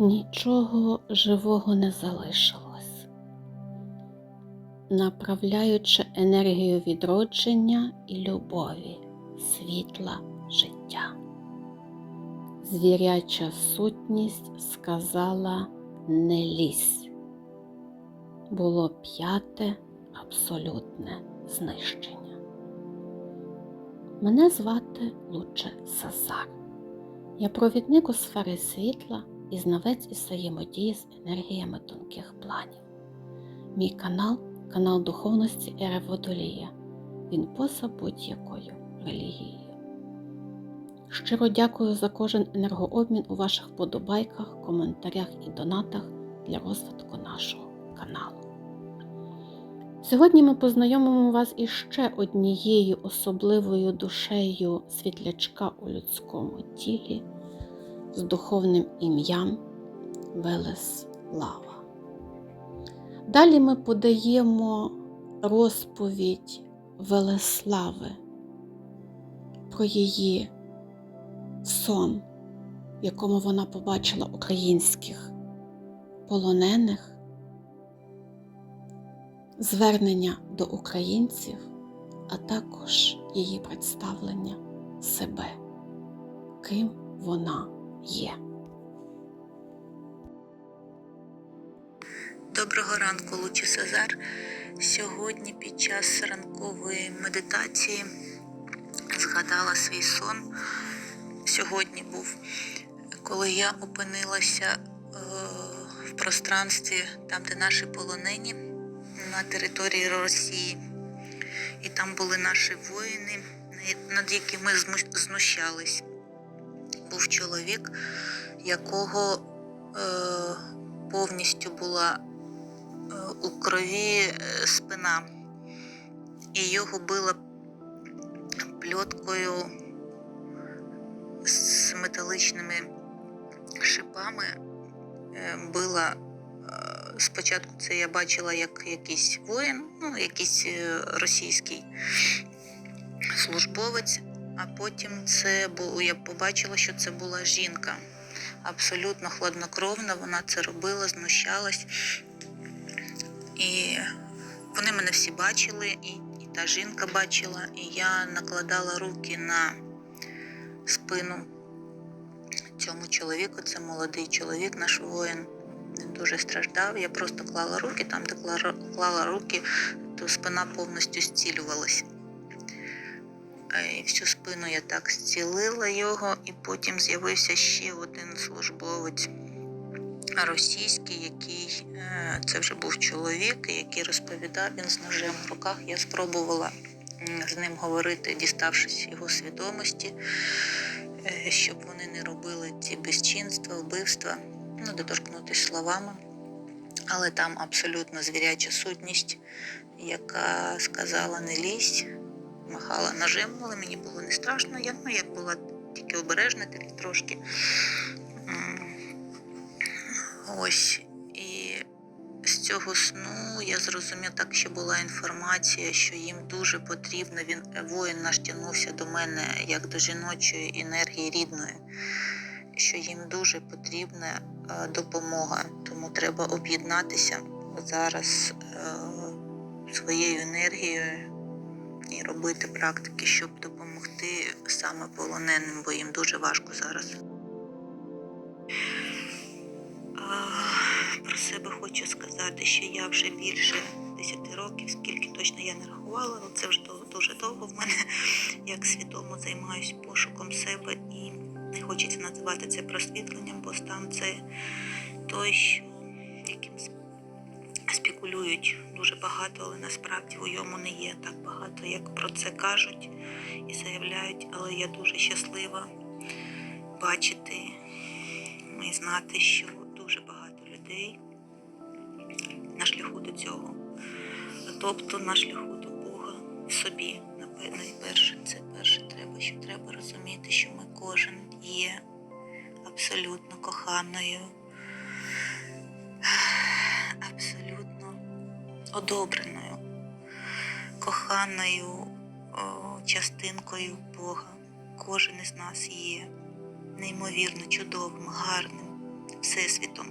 Нічого живого не залишилось, направляючи енергію відродження і любові, світла життя. Звіряча сутність сказала не лізь. Було п'яте абсолютне знищення. Мене звати Луче Сазар. Я провідник у сфери світла і знавець із взаємодії з енергіями тонких планів. Мій канал канал духовності Ери Водолія. Він поза будь-якою релігією. Щиро дякую за кожен енергообмін у ваших подобайках, коментарях і донатах для розвитку нашого каналу. Сьогодні ми познайомимо вас із ще однією особливою душею світлячка у людському тілі з духовним ім'ям Велеслава. Далі ми подаємо розповідь Велеслави про її сон, в якому вона побачила українських полонених, звернення до українців, а також її представлення себе, ким вона є. Доброго ранку, Лучі Сезар. Сьогодні під час ранкової медитації згадала свій сон. Сьогодні був, коли я опинилася е, в пространстві, там, де наші полонені, на території Росії. І там були наші воїни, над якими знущались. Був чоловік, якого е, повністю була е, у крові е, спина, і його била пльоткою з металичними шипами. Е, Била е, спочатку це я бачила як якийсь воїн, ну, якийсь е, російський службовець, а потім це було, я побачила, що це була жінка. Абсолютно хладнокровна, вона це робила, знущалась. І вони мене всі бачили, і, і та жінка бачила, і я накладала руки на спину цьому чоловіку. Це молодий чоловік, наш воїн. Він дуже страждав. Я просто клала руки, там, де клала, руки, то спина повністю зцілювалася. Е, всю спину я так зцілила його, і потім з'явився ще один службовець російський, який е, це вже був чоловік, який розповідав він з ножем в руках. Я спробувала з ним говорити, діставшись його свідомості, е, щоб вони не робили ці безчинства, вбивства, ну, доторкнутися словами. Але там абсолютно звіряча сутність, яка сказала не лізь, махала ножем, але мені було не страшно. Я, ну, я була тільки обережна, тільки трошки. Ось. І з цього сну я зрозуміла, так що була інформація, що їм дуже потрібно. Він воїн наш тягнувся до мене як до жіночої енергії рідної, що їм дуже потрібна е, допомога. Тому треба об'єднатися зараз е, своєю енергією і робити практики, щоб допомогти саме полоненим, бо їм дуже важко зараз. Про себе хочу сказати, що я вже більше 10 років, скільки точно я не рахувала, але це вже дуже довго в мене як свідомо займаюся пошуком себе і не хочеться називати це просвітленням, бо стан це той, що спекулюють дуже багато, але насправді у йому не є так багато, як про це кажуть і заявляють. Але я дуже щаслива бачити і знати, що дуже багато людей на шляху до цього. Тобто на шляху до Бога в собі. Найперше це перше треба, що треба розуміти, що ми кожен є абсолютно коханою, одобреною, коханою частинкою Бога. Кожен із нас є неймовірно чудовим, гарним, Всесвітом.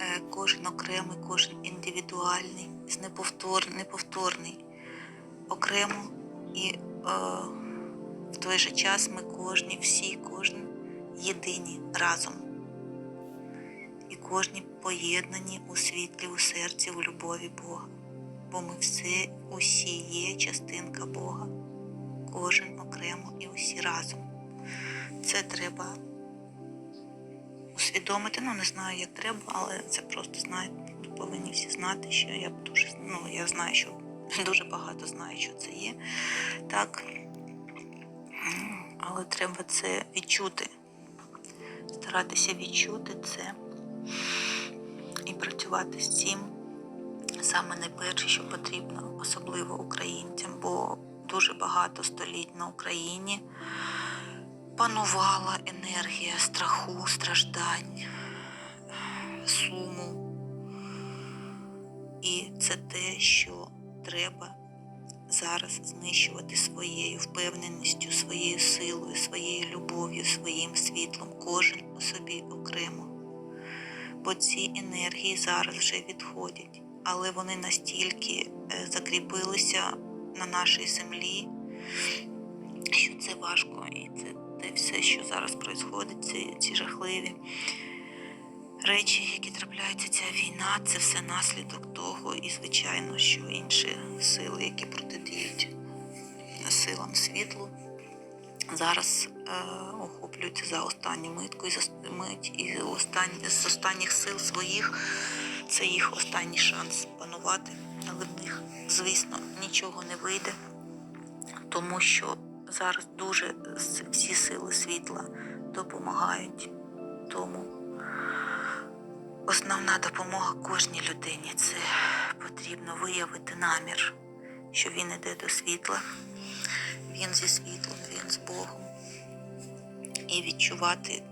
Е, Кожен окремий, кожен індивідуальний, неповтор, неповторний, окремо і в той же час ми кожні, всі, кожен єдині разом. І кожні поєднані у світлі, у серці, у любові Бога. Бо ми все, усі є частинка Бога, кожен окремо і усі разом. Це треба усвідомити. Ну, не знаю, як треба, але це просто знають, повинні всі знати, що я дуже ну, я знаю, що дуже багато знаю, що це є. Так. Але треба це відчути. Старатися відчути це і працювати з цим саме найперше, що потрібно, особливо українцям, бо дуже багато століть на Україні панувала енергія страху, страждань, суму. І це те, що треба зараз знищувати своєю впевненістю, своєю силою, своєю любов'ю, своїм світлом, кожен у собі окремо. Бо ці енергії зараз вже відходять, але вони настільки е, закріпилися на нашій землі, що це важко, і це те все, що зараз відбувається, ці, ці жахливі речі, які трапляються, ця війна, це все наслідок того, і звичайно, що інші сили, які протидіють силам світлу, зараз е, охоплюються за останню митку і за мить, і останні, з останніх сил своїх. Це їх останній шанс панувати, але в них, звісно, нічого не вийде, тому що зараз дуже всі сили світла допомагають. Тому. Основна допомога кожній людині це потрібно виявити намір, що він іде до світла, він зі світлом, він з Богом. І відчувати,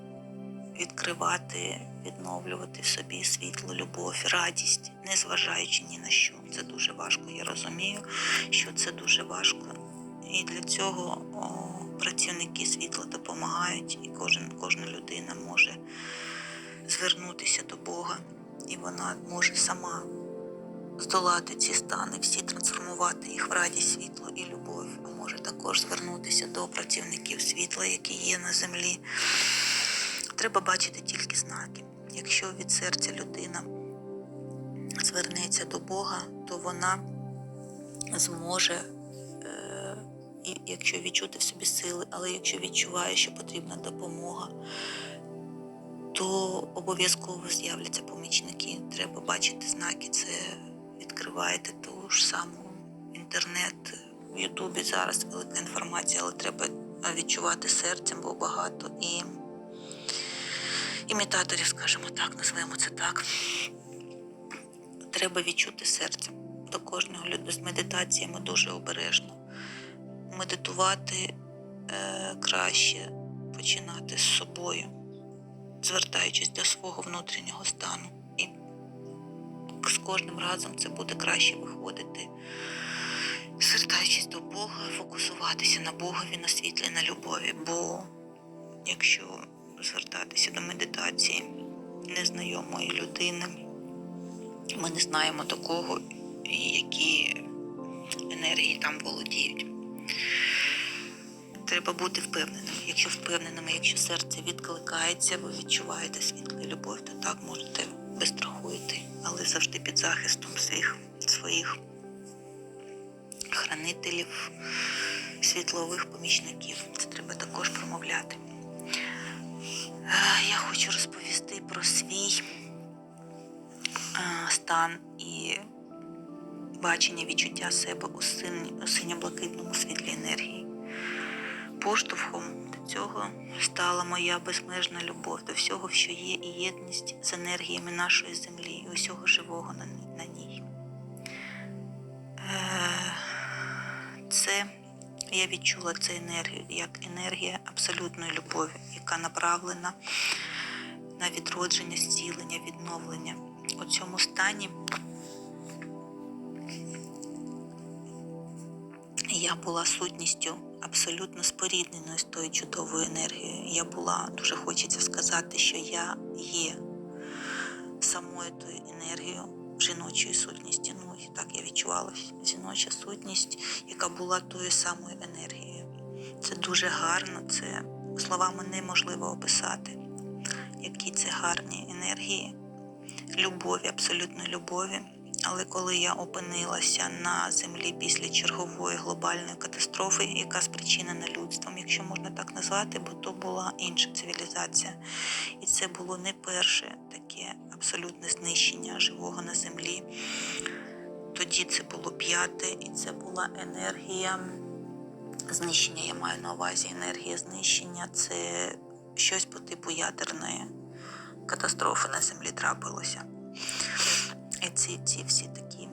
відкривати, відновлювати в собі світло, любов, радість, незважаючи ні на що. Це дуже важко. Я розумію, що це дуже важко. І для цього о, працівники світла допомагають, і кожен, кожна людина може звернутися до Бога, і вона може сама здолати ці стани, всі трансформувати їх в радість, світло і любов. Може також звернутися до працівників світла, які є на землі. Треба бачити тільки знаки. Якщо від серця людина звернеться до Бога, то вона зможе, е, якщо відчути в собі сили, але якщо відчуває, що потрібна допомога, то обов'язково з'являться помічники. Треба бачити знаки. Це відкриваєте ту ж саму інтернет. В Ютубі зараз велика інформація, але треба відчувати серцем, бо багато і імітаторів, скажімо так, назвемо це так. Треба відчути серцем до кожного люду з медитаціями дуже обережно. Медитувати е, краще починати з собою звертаючись до свого внутрішнього стану. І з кожним разом це буде краще виходити, звертаючись до Бога, фокусуватися на Богові, на світлі, на любові. Бо якщо звертатися до медитації незнайомої людини, ми не знаємо до кого і які енергії там володіють. Треба бути впевненим. Якщо впевненими, якщо серце відкликається, ви відчуваєте світло і любов, то так можете без страху йти, але завжди під захистом своїх, своїх хранителів, світлових помічників. Це треба також промовляти. Е, Я хочу розповісти про свій е, стан і бачення відчуття себе у синьо-блакитному світлі енергії. Поштовхом до цього стала моя безмежна любов до всього, що є, і єдність з енергіями нашої землі і усього живого на, ній. Е, Це я відчула цю енергію як енергія абсолютної любові, яка направлена на відродження, зцілення, відновлення. У цьому стані я була сутністю абсолютно спорідненою з тою чудовою енергією. Я була, дуже хочеться сказати, що я є самою тою енергією жіночої сутністі. Ну, і так я відчувала жіноча сутність, яка була тою самою енергією. Це дуже гарно, це словами неможливо описати, які це гарні енергії, любові, абсолютно любові. Але коли я опинилася на землі після чергової глобальної катастрофи, яка спричинена людством, якщо можна так назвати, бо то була інша цивілізація. І це було не перше таке абсолютне знищення живого на землі. Тоді це було п'яте, і це була енергія знищення. Я маю на увазі енергія знищення це щось по типу ядерної катастрофи на землі трапилося. І ці, ці всі такі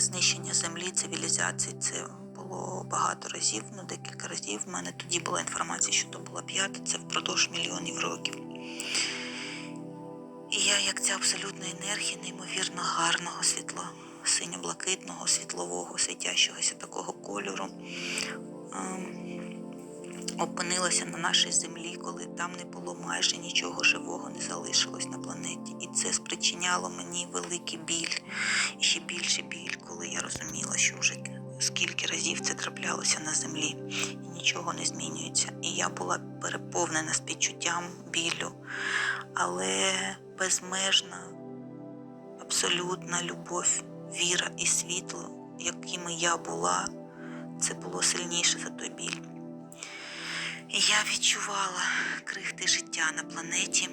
знищення землі, цивілізації, це було багато разів, ну декілька разів. У мене тоді була інформація, що то була п'ята, це впродовж мільйонів років. І я, як ця абсолютна енергія, неймовірно гарного світло, синьо-блакитного, світлового, світящогося такого кольору, ем, опинилася на нашій землі, коли там не було майже нічого живого, не залишилось на планеті. І це спричиняло мені великий біль, і ще більше біль, коли я розуміла, що вже скільки разів це траплялося на землі, і нічого не змінюється. І я була переповнена співчуттям, біллю, але безмежна, абсолютна любов, віра і світло, якими я була, це було сильніше за той біль. Я відчувала крихти життя на планеті.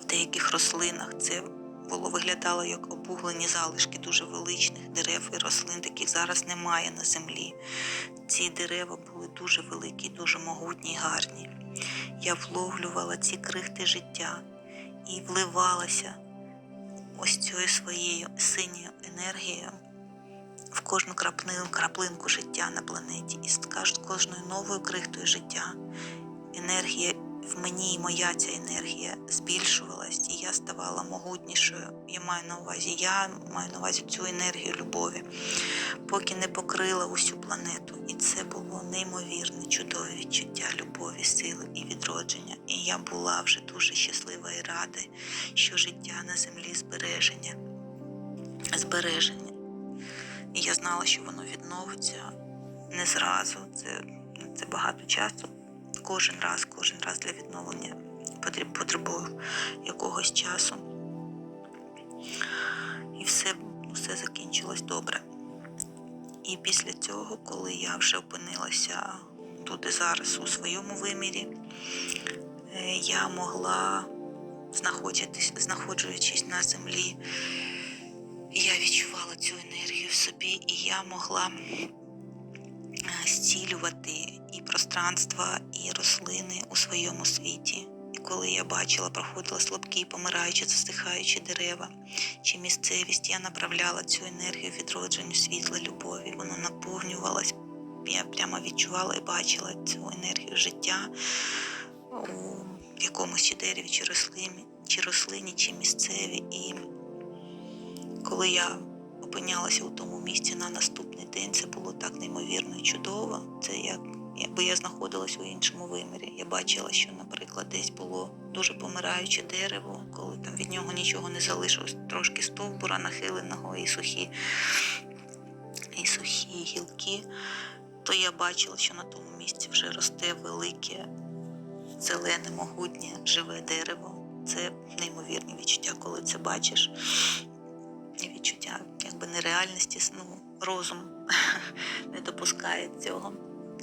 В деяких рослинах це було виглядало як обуглені залишки дуже величних дерев і рослин, таких зараз немає на землі. Ці дерева були дуже великі, дуже могутні й гарні. Я вловлювала ці крихти життя і вливалася ось цією своєю синьою енергією в кожну крапнину, краплинку життя на планеті. І з кожною новою крихтою життя енергія в мені і моя ця енергія збільшувалась, і я ставала могутнішою. Я маю на увазі, я маю на увазі цю енергію любові, поки не покрила усю планету. І це було неймовірне, чудове відчуття любові, сили і відродження. І я була вже дуже щаслива і рада, що життя на землі збереження. Збереження. І я знала, що воно відновиться не зразу. Це, це багато часу. Кожен раз, кожен раз для відновлення потреб- потребує якогось часу. І все, все закінчилось добре. І після цього, коли я вже опинилася тут і зараз у своєму вимірі, е, я могла знаходитись, знаходжуючись на землі, я відчувала цю енергію в собі, і я могла е, зцілювати пространства, і рослини у своєму світі. І коли я бачила, проходила слабкі, помираючі, засихаючі дерева чи місцевість, я направляла цю енергію відродженню світла, любові. Воно наповнювалось. Я прямо відчувала і бачила цю енергію життя у якомусь дереві, чи рослині, чи рослині, чи місцеві. І коли я опинялася у тому місці на наступний день, це було так неймовірно і чудово. Це як якби я знаходилась у іншому вимірі. Я бачила, що, наприклад, десь було дуже помираюче дерево, коли там від нього нічого не залишилось, трошки стовбура нахиленого і сухі, і сухі гілки, то я бачила, що на тому місці вже росте велике, зелене, могутнє, живе дерево. Це неймовірні відчуття, коли це бачиш. Відчуття якби нереальності, ну, розум не допускає цього.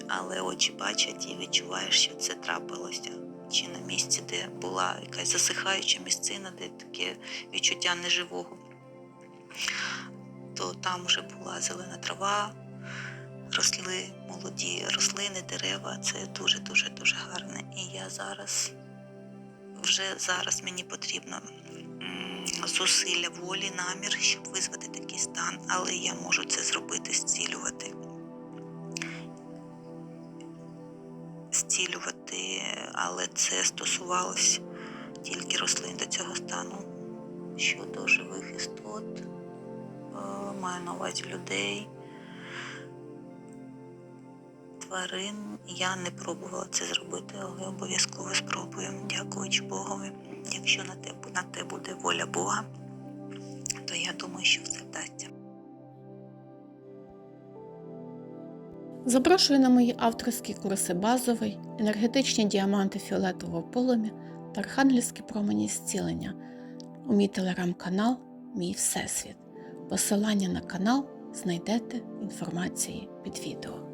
Але очі бачать і відчуваєш, що це трапилося. Чи на місці, де була якась засихаюча місцина, де таке відчуття неживого, то там вже була зелена трава, росли молоді рослини, дерева. Це дуже-дуже дуже гарне. І я зараз, вже зараз мені потрібно зусилля волі, намір, щоб визвати такий стан, але я можу це зробити, зцілювати. Але це стосувалось тільки рослин до цього стану. Щодо живих істот, е, маю на увазі людей. тварин я не пробувала це зробити, але обов'язково спробую. Дякуючи Богові. Якщо на те, на те буде воля Бога, то я думаю, що все вдасться. Запрошую на мої авторські курси базовий, енергетичні діаманти фіолетового полум'я та архангельські промені зцілення у мій телеграм-канал Мій Всесвіт. Посилання на канал знайдете в інформації під відео.